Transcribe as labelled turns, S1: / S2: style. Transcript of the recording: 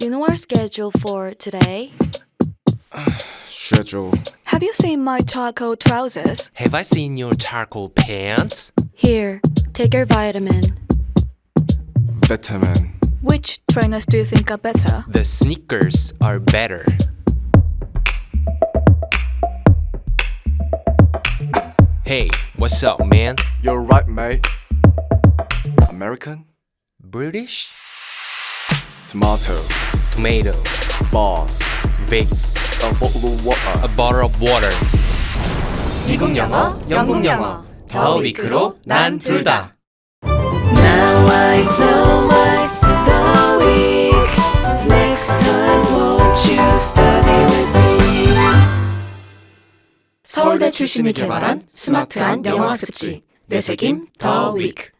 S1: You know our schedule for today?
S2: Schedule.
S1: Have you seen my charcoal trousers?
S3: Have I seen your charcoal pants?
S1: Here, take your vitamin.
S2: Vitamin.
S1: Which trainers do you think are better?
S3: The sneakers are better. Hey, what's up, man?
S2: You're right, mate. American.
S3: British?
S2: Tomato.
S3: Tomato.
S2: Vase.
S3: Vase.
S2: A bottle of water.
S3: A bottle of water. 미국 영어, 영국 영어. 더 위크로 난 둘 다.
S4: Now I know I the week. Next time won't you study with me? 서울대 출신이 개발한 스마트한 영어 학습지 내세김 더 위크.